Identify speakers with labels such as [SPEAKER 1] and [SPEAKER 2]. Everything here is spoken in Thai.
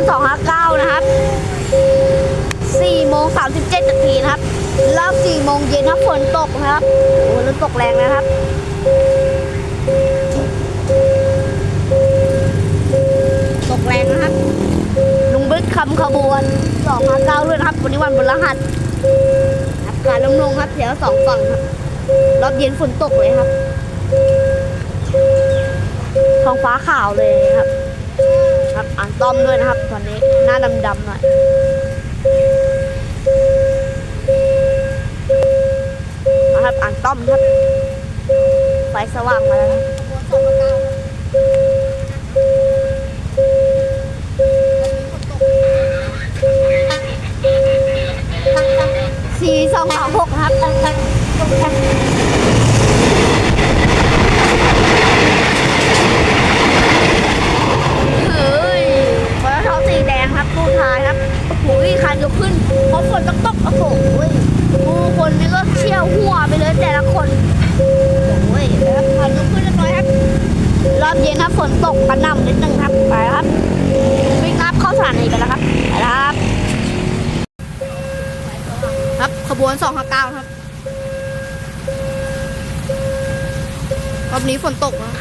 [SPEAKER 1] น259 นะครับ4โมง37นาทีนะครับรอบ4โมงเย็นครับฝนตกนะครับ โอ้แล้วตกแรงนะครับตกแรงนะครับ ลุงเบิร์ดคำขบวน259ด้วยนะครับ วันนี้วันพฤหัสครับการลงลงครับแถวสองฝั่งครับรอบเย็นฝนตกเลยครับท้องฟ้าขาวเลยครับ อ่านต้มด้วยนะครับตอนนี้หน้าดำๆหน่อยนะครับอ่านต้อมครับไฟสว่างมาแล้วนะสี่สองสองหกครับ เฮ้ยมอเตอร์ไซค์สี แดงครับตู้ท้ายครับโอ้โหคันยกขึ้นเพราะฝนตกตกโอ้โหผู้คนนี่ก็เชี่ยวหัวไปเลยแต่ละคนโอ้ยแล้วคันยกขึ้นเรียบร้อยครับ รอบเย็นครับฝนตกกระหน่ำนิดนึงครับไปครับวิ่งรับเข้าสถานีไปแล้วครับไปครับ ครับขบวน2 5 9ครับรอบนี้ฝนตกนะ